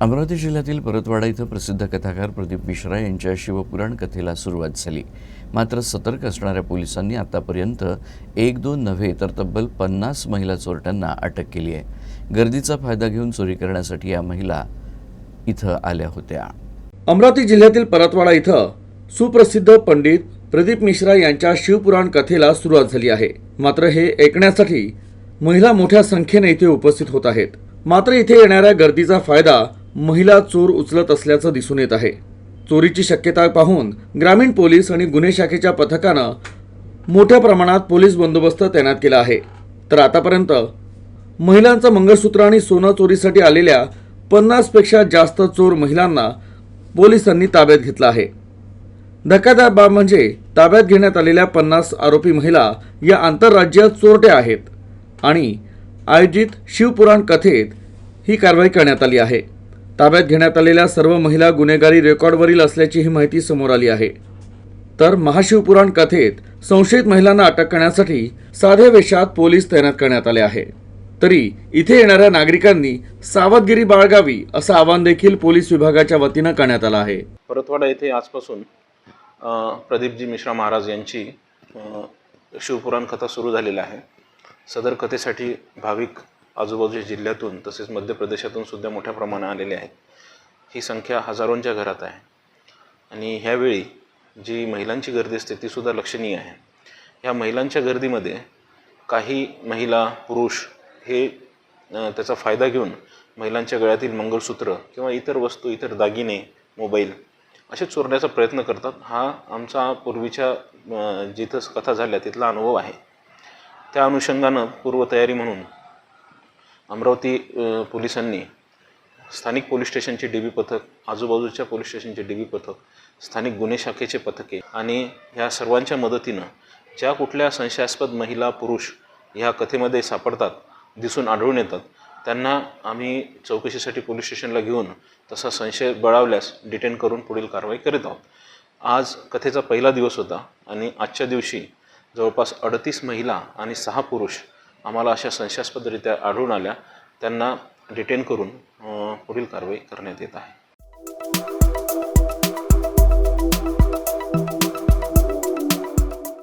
अमरावती जिल्ह्यातील परतवाडा इथं प्रसिद्ध कथाकार प्रदीप मिश्रा यांच्या शिवपुराण कथेला सुरुवात झाली. मात्र सतर्क असणाऱ्या पोलिसांनी आतापर्यंत एक दोन नव्हे तर तब्बल पन्नास महिला चोरट्यांना अटक केली आहे. गर्दीचा फायदा घेऊन चोरी करण्यासाठी या महिला इथं आल्या होत्या. अमरावती जिल्ह्यातील परतवाडा इथं सुप्रसिद्ध पंडित प्रदीप मिश्रा यांच्या शिवपुराण कथेला सुरुवात झाली आहे. मात्र हे ऐकण्यासाठी महिला मोठ्या संख्येने इथे उपस्थित होत आहेत. मात्र इथे येणाऱ्या गर्दीचा फायदा महिला चोर उचलत असल्याचं दिसून येत आहे. चोरीची शक्यता पाहून ग्रामीण पोलीस आणि गुन्हे शाखेच्या पथकानं मोठ्या प्रमाणात पोलीस बंदोबस्त तैनात केला आहे. तर आतापर्यंत महिलांचं मंगळसूत्र आणि सोनं चोरीसाठी आलेल्या पन्नासपेक्षा जास्त चोर महिलांना पोलिसांनी ताब्यात घेतलं आहे. धक्कादायक बाब म्हणजे ताब्यात घेण्यात आलेल्या पन्नास आरोपी महिला या आंतरराज्य चोरट्या आहेत आणि आयोजित शिवपुराण कथेत ही कारवाई करण्यात आली आहे. ताब्यात घेण्यात आलेल्या सर्व महिला गुन्हेगारी रेकॉर्डवरील असल्याची ही माहिती समोर आली आहे. तर महाशिवपुराण कथेत संशयित महिलांना अटक करण्यासाठी साध्या वेशात पोलीस तैनात करण्यात आले आहे. तरी इथे येणाऱ्या नागरिकांनी सावधगिरी बाळगावी असं आवाहन देखील पोलीस विभागाच्या वतीनं करण्यात आलं आहे. परतवाडा येथे आजपासून प्रदीपजी मिश्रा महाराज यांची शिवपुराण कथा सुरू झालेली आहे. सदर कथेसाठी भाविक आजूबाजूच्या जिल्ह्यातून तसेच मध्य प्रदेशातून सुद्धा मोठ्या प्रमाणात आलेले आहेत. ही संख्या हजारोंच्या घरात आहे. आणि ह्यावेळी जी महिलांची गर्दी असते तीसुद्धा लक्षणीय आहे. ह्या महिलांच्या गर्दीमध्ये काही महिला पुरुष हे त्याचा फायदा घेऊन महिलांच्या गळ्यातील मंगळसूत्र किंवा इतर वस्तू इतर दागिने मोबाईल असे चोरण्याचा प्रयत्न करतात. हा आमचा पूर्वीच्या जिथं कथा झाल्या तिथला अनुभव आहे. त्या अनुषंगानं पूर्वतयारी म्हणून अमरावती पोलिसांनी स्थानिक पोलीस स्टेशनचे डी बी पथक आजूबाजूच्या पोलीस स्टेशनचे डी बी पथक स्थानिक गुन्हे शाखेचे पथके आणि ह्या सर्वांच्या मदतीनं ज्या कुठल्या संशयास्पद महिला पुरुष ह्या कथेमध्ये सापडतात दिसून आढळून येतात त्यांना आम्ही चौकशीसाठी पोलीस स्टेशनला घेऊन तसा संशय बळावल्यास डिटेन करून पुढील कारवाई करीत आहोत. आज कथेचा पहिला दिवस होता आणि आजच्या दिवशी जवळपास अडतीस महिला आणि सहा पुरुष आम्हाला अशा संशयास्पदरित्या आढळून आल्या. त्यांना डिटेन करून पुढील कारवाई करण्यात येत आहे.